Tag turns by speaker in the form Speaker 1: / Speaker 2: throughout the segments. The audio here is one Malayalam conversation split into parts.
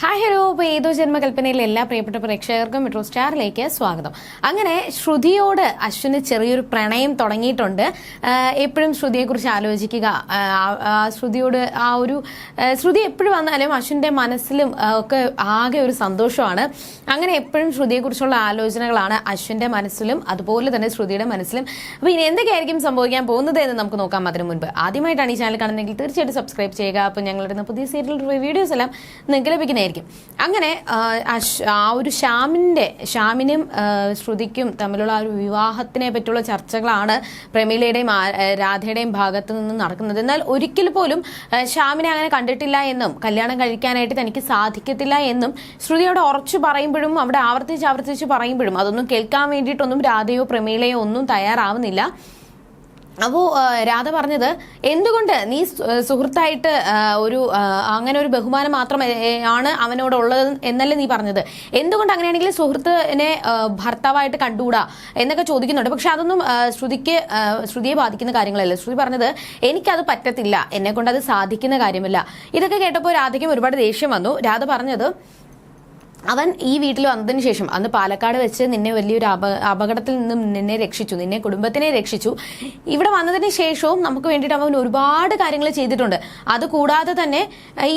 Speaker 1: ഹായ് ഹലോ ഇപ്പോൾ ഏതോ ജന്മകൽപ്പനയിലെ എല്ലാ പ്രിയപ്പെട്ട പ്രേക്ഷകർക്കും മെട്രോ സ്റ്റാറിലേക്ക് സ്വാഗതം. അങ്ങനെ ശ്രുതിയോട് അശ്വിന് ചെറിയൊരു പ്രണയം തുടങ്ങിയിട്ടുണ്ട്. എപ്പോഴും ശ്രുതിയെക്കുറിച്ച് ആലോചിക്കുക. ശ്രുതിയോട് ആ ഒരു ശ്രുതി എപ്പോഴും വന്നാലും അശ്വിന്റെ മനസ്സിലും ഒക്കെ ആകെ ഒരു സന്തോഷമാണ്. അങ്ങനെ എപ്പോഴും ശ്രുതിയെക്കുറിച്ചുള്ള ആലോചനകളാണ് അശ്വിന്റെ മനസ്സിലും അതുപോലെ തന്നെ ശ്രുതിയുടെ മനസ്സിലും. അപ്പോൾ ഇനി എന്തൊക്കെയായിരിക്കും സംഭവിക്കാൻ പോകുന്നത് എന്ന് നമുക്ക് നോക്കാം അതിന് മുൻപ്. ആദ്യമായിട്ടാണ് ഈ ചാനൽ കാണുന്നതെങ്കിൽ തീർച്ചയായിട്ടും സബ്സ്ക്രൈബ് ചെയ്യുക. അപ്പോൾ ഞങ്ങളുടെ പുതിയ സീരിയൽ വീഡിയോസ് എല്ലാം നിങ്ങൾക്ക് ലഭിക്കുന്നതായിരിക്കും അങ്ങനെ ആ, ഒരു ശ്യാമിന്റെ ശ്യാമിനും ശ്രുതിക്കും തമ്മിലുള്ള ആ ഒരു വിവാഹത്തിനെ പറ്റിയുള്ള ചർച്ചകളാണ് പ്രമീളയുടെയും രാധയുടെയും ഭാഗത്ത് നിന്ന് നടക്കുന്നത്. എന്നാൽ ഒരിക്കൽ പോലും ശ്യാമിനെ അങ്ങനെ കണ്ടിട്ടില്ല എന്നും കല്യാണം കഴിക്കാനായിട്ട് തനിക്ക് സാധിക്കത്തില്ല എന്നും ശ്രുതിയോട് ഉറച്ചു പറയുമ്പോഴും അവിടെ ആവർത്തിച്ച് ആവർത്തിച്ച് പറയുമ്പോഴും അതൊന്നും കേൾക്കാൻ വേണ്ടിയിട്ടൊന്നും രാധയോ പ്രമീളയോ ഒന്നും തയ്യാറാവുന്നില്ല. അപ്പോൾ രാധ പറഞ്ഞത് എന്തുകൊണ്ട് നീ സുഹൃത്തായിട്ട് ഒരു അങ്ങനെ ഒരു ബഹുമാനം മാത്രം ആണ് അവനോടുള്ളത് എന്നല്ലേ നീ പറഞ്ഞത്? എന്തുകൊണ്ട് അങ്ങനെയാണെങ്കിൽ സുഹൃത്തിനെ ഭർത്താവായിട്ട് കണ്ടുകൂടാ? എന്നൊക്കെ ചോദിക്കുന്നുണ്ട്. പക്ഷെ അതൊന്നും ശ്രുതിക്ക് ശ്രുതിയെ ബാധിക്കുന്ന കാര്യങ്ങളല്ല. ശ്രുതി പറഞ്ഞത് എനിക്കത് പറ്റത്തില്ല. എന്നെ കൊണ്ട് അത് സാധിക്കുന്ന കാര്യമല്ല. ഇതൊക്കെ കേട്ടപ്പോൾ രാധയ്ക്കും ഒരുപാട് ദേഷ്യം വന്നു. രാധ പറഞ്ഞത് അവൻ ഈ വീട്ടിൽ വന്നതിന് ശേഷം അന്ന് പാലക്കാട് വെച്ച് നിന്നെ വലിയൊരു അപ അപകടത്തിൽ നിന്നും നിന്നെ രക്ഷിച്ചു നിന്നെ കുടുംബത്തിനെ രക്ഷിച്ചു. ഇവിടെ വന്നതിന് ശേഷവും നമുക്ക് വേണ്ടിയിട്ട് അവൻ ഒരുപാട് കാര്യങ്ങൾ ചെയ്തിട്ടുണ്ട്. അതുകൂടാതെ തന്നെ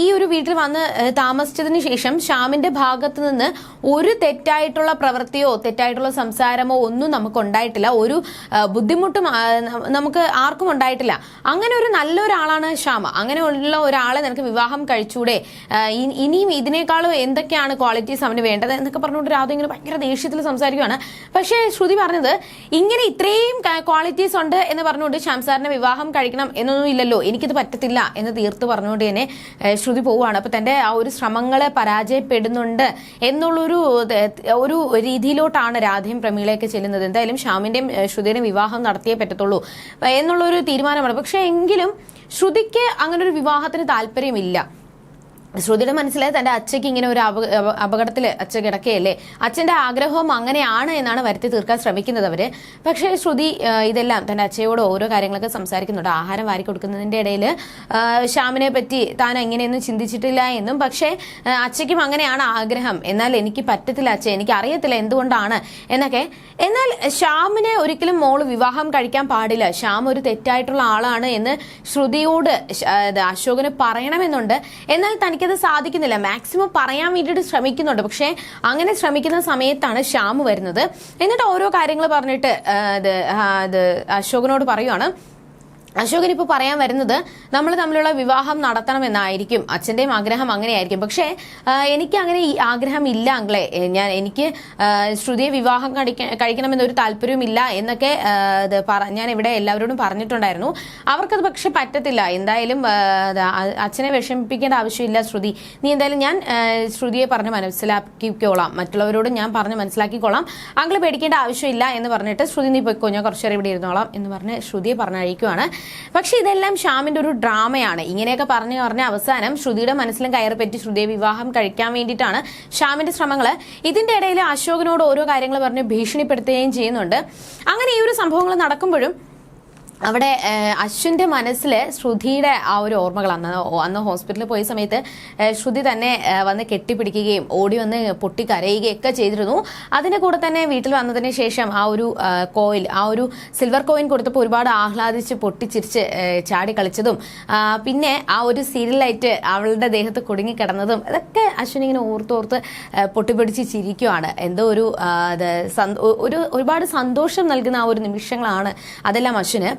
Speaker 1: ഈ ഒരു വീട്ടിൽ വന്ന് താമസിച്ചതിന് ശേഷം ശ്യാമിന്റെ ഭാഗത്ത് നിന്ന് ഒരു തെറ്റായിട്ടുള്ള പ്രവൃത്തിയോ തെറ്റായിട്ടുള്ള സംസാരമോ ഒന്നും നമുക്ക് ഉണ്ടായിട്ടില്ല. ഒരു ബുദ്ധിമുട്ടും നമുക്ക് ആർക്കും ഉണ്ടായിട്ടില്ല. അങ്ങനെ ഒരു നല്ലൊരാളാണ് ശ്യാമ. അങ്ങനെയുള്ള ഒരാളെ നിനക്ക് വിവാഹം കഴിച്ചൂടെ? ഇനിയും ഇതിനേക്കാളും എന്തൊക്കെയാണ് ക്വാളിറ്റീസ് അവന് വേണ്ടത് എന്നൊക്കെ പറഞ്ഞുകൊണ്ട് രാധ ഇങ്ങനെ ഭയങ്കര ദേഷ്യത്തിൽ സംസാരിക്കുകയാണ് പക്ഷേ ശ്രുതി പറഞ്ഞത് ഇങ്ങനെ ഇത്രയും ക്വാളിറ്റീസ് ഉണ്ട് എന്ന് പറഞ്ഞുകൊണ്ട് ശംസാറിനെ സാറിനെ വിവാഹം കഴിക്കണം എന്നൊന്നും ഇല്ലല്ലോ. എനിക്കിത് പറ്റത്തില്ല എന്ന് തീർത്ത് പറഞ്ഞുകൊണ്ട് തന്നെ ശ്രുതി പോവുകയാണ്. അപ്പോൾ തന്റെ ആ ഒരു ശ്രമങ്ങളെ പരാജയപ്പെടുന്നുണ്ട് എന്നുള്ളൊരു ഒരു രീതിയിലോട്ടാണ് രാധയും പ്രമീളയൊക്കെ ചെല്ലുന്നത്. എന്തായാലും ശ്യാമിന്റെയും ശ്രുതിയുടെയും വിവാഹം നടത്തിയേ പറ്റത്തുള്ളൂ എന്നുള്ളൊരു തീരുമാനമാണ്. പക്ഷേ എങ്കിലും ശ്രുതിക്ക് അങ്ങനെ ഒരു വിവാഹത്തിന് താല്പര്യമില്ല. ശ്രുതിയുടെ മനസ്സിലായി തന്റെ അച്ഛയ്ക്ക് ഇങ്ങനെ ഒരു അപകടത്തിൽ അച്ഛ കിടക്കുകയല്ലേ അച്ഛന്റെ ആഗ്രഹവും അങ്ങനെയാണ് എന്നാണ് വരുത്തി തീർക്കാൻ ശ്രമിക്കുന്നത് അവർ. പക്ഷേ ശ്രുതി ഇതെല്ലാം തന്റെ അച്ഛയോട് ഓരോ കാര്യങ്ങളൊക്കെ സംസാരിക്കുന്നുണ്ട്. ആഹാരം വാരി കൊടുക്കുന്നതിന്റെ ഇടയിൽ ശ്യാമിനെ പറ്റി താൻ എങ്ങനെയൊന്നും ചിന്തിച്ചിട്ടില്ല എന്നും. പക്ഷേ അച്ഛയ്ക്കും അങ്ങനെയാണ് ആഗ്രഹം. എന്നാൽ എനിക്ക് പറ്റത്തില്ല അച്ഛ എനിക്ക് അറിയത്തില്ല എന്തുകൊണ്ടാണ് എന്നൊക്കെ. എന്നാൽ ശ്യാമിനെ ഒരിക്കലും മോൾ വിവാഹം കഴിക്കാൻ പാടില്ല. ശ്യാം ഒരു തെറ്റായിട്ടുള്ള ആളാണ് എന്ന് ശ്രുതിയോട് അശോകന് പറയണമെന്നുണ്ട്. എന്നാൽ തനിക്കത് സാധിക്കുന്നില്ല. മാക്സിമം പറയാൻ വേണ്ടിയിട്ട് ശ്രമിക്കുന്നുണ്ട്. പക്ഷേ അങ്ങനെ ശ്രമിക്കുന്ന സമയത്താണ് ശ്യാം വരുന്നത്. എന്നിട്ട് ഓരോ കാര്യങ്ങൾ പറഞ്ഞിട്ട് അശോകനോട് പറയുവാണ് അശോകൻ ഇപ്പോൾ പറയാൻ വരുന്നത് നമ്മൾ തമ്മിലുള്ള വിവാഹം നടത്തണമെന്നായിരിക്കും അച്ഛന്റെയും ആഗ്രഹം അങ്ങനെയായിരിക്കും. പക്ഷേ എനിക്ക് അങ്ങനെ ഈ ആഗ്രഹം ഇല്ല അങ്കളെ. ഞാൻ എനിക്ക് ശ്രുതിയെ വിവാഹം കഴിക്ക കഴിക്കണമെന്നൊരു താല്പര്യമില്ല എന്നൊക്കെ ഞാൻ ഇവിടെ എല്ലാവരോടും പറഞ്ഞിട്ടുണ്ടായിരുന്നു. അവർക്കത് പക്ഷെ പറ്റത്തില്ല. എന്തായാലും അച്ഛനെ വിഷമിപ്പിക്കേണ്ട ആവശ്യമില്ല ശ്രുതി. നീ എന്തായാലും ഞാൻ ശ്രുതിയെ പറഞ്ഞ് മനസ്സിലാക്കിക്കോളാം. മറ്റുള്ളവരോട് ഞാൻ പറഞ്ഞ് മനസ്സിലാക്കിക്കോളാം. അങ്കിൾ പേടിക്കേണ്ട ആവശ്യമില്ല എന്ന് പറഞ്ഞിട്ട് ശ്രുതി നീ പോയിക്കോ ഞാൻ കുറച്ചേരം ഇവിടെ ഇരുന്നോളാം എന്ന് പറഞ്ഞ് ശ്രുതിയെ പറഞ്ഞയക്കുവാണ് പക്ഷെ ഇതെല്ലാം ശ്യാമിന്റെ ഒരു ഡ്രാമയാണ്. ഇങ്ങനെയൊക്കെ പറഞ്ഞു പറഞ്ഞ അവസാനം ശ്രുതിയുടെ മനസ്സിലും കയറി പറ്റി ശ്രുതിയെ വിവാഹം കഴിക്കാൻ വേണ്ടിയിട്ടാണ് ശ്യാമിന്റെ ശ്രമങ്ങൾ ഇതിന്റെ ഇടയിൽ അശോകനോട് ഓരോ കാര്യങ്ങൾ പറഞ്ഞ് ഭീഷണിപ്പെടുത്തുകയും ചെയ്യുന്നുണ്ട്. അങ്ങനെ ഈ ഒരു സംഭവങ്ങൾ നടക്കുമ്പോഴും അവിടെ അശ്വിന്റെ മനസ്സിൽ ശ്രുതിയുടെ ആ ഒരു ഓർമ്മകൾ അന്ന് അന്ന് ഹോസ്പിറ്റലിൽ പോയ സമയത്ത് ശ്രുതി തന്നെ വന്ന് കെട്ടിപ്പിടിക്കുകയും ഓടി വന്ന് പൊട്ടി കരയുകയും ഒക്കെ ചെയ്തിരുന്നു. അതിന്റെ കൂടെ തന്നെ വീട്ടിൽ വന്നതിന് ശേഷം ആ ഒരു കോയിൽ ആ ഒരു സിൽവർ കോയിൻ കൊടുത്തപ്പോൾ ഒരുപാട് ആഹ്ലാദിച്ച് പൊട്ടിച്ചിരിച്ച് ചാടി കളിച്ചതും പിന്നെ ആ ഒരു സീരിയലായിട്ട് അവളുടെ ദേഹത്ത് കുടുങ്ങിക്കിടന്നതും ഇതൊക്കെ അശ്വിൻ ഇങ്ങനെ ഓർത്തോർത്ത് പൊട്ടിപ്പിടിച്ച് ചിരിക്കുവാണ്. എന്തോ ഒരു ഒരു ഒരുപാട് സന്തോഷം നൽകുന്ന ആ ഒരു നിമിഷങ്ങളാണ് അതെല്ലാം അശ്വിന്.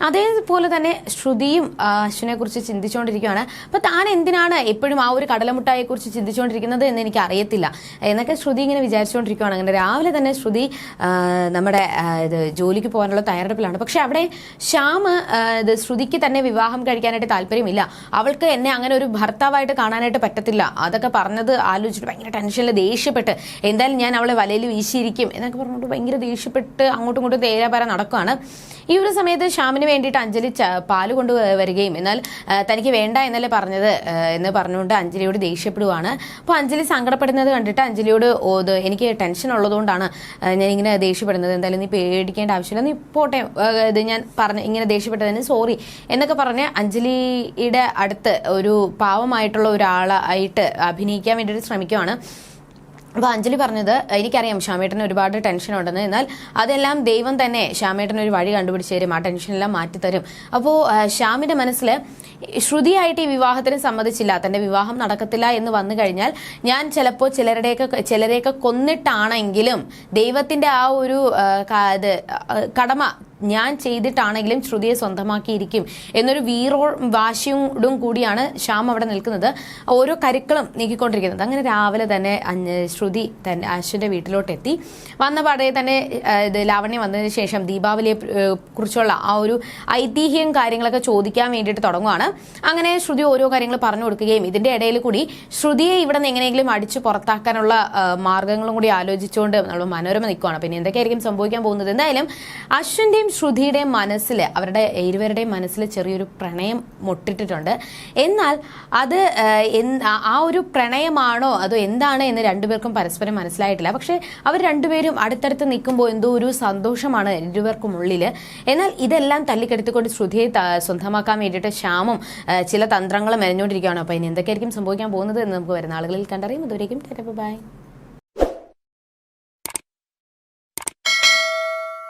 Speaker 1: അതേപോലെ തന്നെ ശ്രുതിയും അശ്വിനെ കുറിച്ച് ചിന്തിച്ചുകൊണ്ടിരിക്കുകയാണ് അപ്പൊ താൻ എന്തിനാണ് എപ്പോഴും ആ ഒരു കടലമുട്ടായെ കുറിച്ച് ചിന്തിച്ചുകൊണ്ടിരിക്കുന്നത് എന്ന് എനിക്ക് അറിയത്തില്ല എന്നൊക്കെ ശ്രുതി ഇങ്ങനെ വിചാരിച്ചുകൊണ്ടിരിക്കുകയാണ് അങ്ങനെ രാവിലെ തന്നെ ശ്രുതി നമ്മുടെ ഇത് ജോലിക്ക് പോകാനുള്ള തയ്യാറെടുപ്പിലാണ്. പക്ഷെ അവിടെ ശ്യാം ആ, ഇത് ശ്രുതിക്ക് തന്നെ വിവാഹം കഴിക്കാനായിട്ട് താല്പര്യമില്ല. അവൾക്ക് എന്നെ അങ്ങനെ ഒരു ഭർത്താവായിട്ട് കാണാനായിട്ട് പറ്റത്തില്ല. അതൊക്കെ പറഞ്ഞത് ആലോചിച്ചിട്ട് ഭയങ്കര ടെൻഷനിൽ ദേഷ്യപ്പെട്ട് എന്തായാലും ഞാൻ അവളെ വലയിൽ വീശിയിരിക്കും എന്നൊക്കെ പറഞ്ഞുകൊണ്ട് ഭയങ്കര ദേഷ്യപ്പെട്ട് അങ്ങോട്ടും ഇങ്ങോട്ടും തേരാപാര നടക്കുകയാണ് ഈ ഒരു സമയത്ത് ശ്യാമിന് വേണ്ടിയിട്ട് അഞ്ജലി പാൽ കൊണ്ട് വരികയും. എന്നാൽ തനിക്ക് വേണ്ട എന്നല്ലേ പറഞ്ഞത് എന്ന് പറഞ്ഞുകൊണ്ട് അഞ്ജലിയോട് ദേഷ്യപ്പെടുവാണ്. അപ്പോൾ അഞ്ജലി സങ്കടപ്പെടുന്നത് കണ്ടിട്ട് അഞ്ജലിയോട് എനിക്ക് ടെൻഷൻ ഉള്ളതുകൊണ്ടാണ് ഞാൻ ഇങ്ങനെ ദേഷ്യപ്പെടുന്നത്. എന്തായാലും നീ പേടിക്കേണ്ട ആവശ്യമില്ല. നീ പോട്ടെ ഇത് ഞാൻ പറഞ്ഞ ഇങ്ങനെ ദേഷ്യപ്പെട്ടതിന് സോറി. എന്നൊക്കെ പറഞ്ഞ് അഞ്ജലിയുടെ അടുത്ത് ഒരു പാവമായിട്ടുള്ള ഒരാളായിട്ട് അഭിനയിക്കാൻ വേണ്ടിയിട്ട് ശ്രമിക്കുവാണ്. അപ്പോൾ അഞ്ജലി പറഞ്ഞത് എനിക്കറിയാം ശ്യാമേട്ടന് ഒരുപാട് ടെൻഷൻ ഉണ്ടെന്ന്. എന്നാൽ അതെല്ലാം ദൈവം തന്നെ ശ്യാമേട്ടന് ഒരു വഴി കണ്ടുപിടിച്ച് തരും ആ ടെൻഷനെല്ലാം മാറ്റിത്തരും അപ്പോൾ ശ്യാമിന്റെ മനസ്സിൽ ശ്രുതിയായിട്ട് ഈ വിവാഹത്തിന് സമ്മതിച്ചില്ല. തന്റെ വിവാഹം നടക്കത്തില്ല എന്ന് വന്നു കഴിഞ്ഞാൽ ഞാൻ ചിലപ്പോൾ ചിലരുടെയൊക്കെ ചിലരെയൊക്കെ കൊന്നിട്ടാണെങ്കിലും ദൈവത്തിന്റെ ആ ഒരു കടമ ഞാൻ ചെയ്തിട്ടാണെങ്കിലും ശ്രുതിയെ സ്വന്തമാക്കിയിരിക്കും എന്നൊരു വീറോ വാശിയോടും കൂടിയാണ് ശ്യാം അവിടെ നിൽക്കുന്നത്. ഓരോ കരുക്കളും നീക്കിക്കൊണ്ടിരിക്കുന്നത്. അങ്ങനെ രാവിലെ തന്നെ ശ്രുതി തന്നെ അശ്വിന്റെ വീട്ടിലോട്ട് എത്തി വന്ന പാടേ തന്നെ ഇത് ലാവണ്യം വന്നതിന് ശേഷം ദീപാവലിയെ കുറിച്ചുള്ള ആ ഒരു ഐതിഹ്യം കാര്യങ്ങളൊക്കെ ചോദിക്കാൻ വേണ്ടിയിട്ട് തുടങ്ങുവാണ്. അങ്ങനെ ശ്രുതി ഓരോ കാര്യങ്ങൾ പറഞ്ഞു കൊടുക്കുകയും ഇതിന്റെ ഇടയിൽ കൂടി ശ്രുതിയെ ഇവിടെ നിന്ന് എങ്ങനെയെങ്കിലും അടിച്ചു പുറത്താക്കാനുള്ള മാർഗങ്ങളും കൂടി ആലോചിച്ചുകൊണ്ട് നമ്മൾ മനോരമ നിൽക്കുകയാണ് പിന്നെ എന്തൊക്കെയായിരിക്കും സംഭവിക്കാൻ പോകുന്നത്? എന്തായാലും അശ്വിന്റെയും ശ്രുതിയുടെയും മനസ്സിൽ അവരുടെ ഇരുവരുടെയും മനസ്സിൽ ചെറിയൊരു പ്രണയം മുട്ടിട്ടിട്ടുണ്ട്. എന്നാൽ അത് ആ, ഒരു പ്രണയമാണോ അതോ എന്താണ് എന്ന് രണ്ടുപേർക്കും പരസ്പരം മനസ്സിലായിട്ടില്ല. പക്ഷേ അവർ രണ്ടുപേരും അടുത്തടുത്ത് നിൽക്കുമ്പോൾ എന്തോ ഒരു സന്തോഷമാണ് ഇരുവർക്കും ഉള്ളിൽ എന്നാൽ ഇതെല്ലാം തല്ലിക്കെടുത്തിക്കൊണ്ട് ശ്രുതിയെ സ്വന്തമാക്കാൻ വേണ്ടിയിട്ട് ശ്യാമും ചില തന്ത്രങ്ങളും മെനഞ്ഞുകൊണ്ടിരിക്കുകയാണ്. അപ്പോൾ ഇനി എന്തൊക്കെയായിരിക്കും സംഭവിക്കാൻ പോകുന്നത് എന്ന് നമുക്ക് വരുന്ന ആളുകളിൽ കണ്ടറിയും. അതുവരേക്കും ബൈ.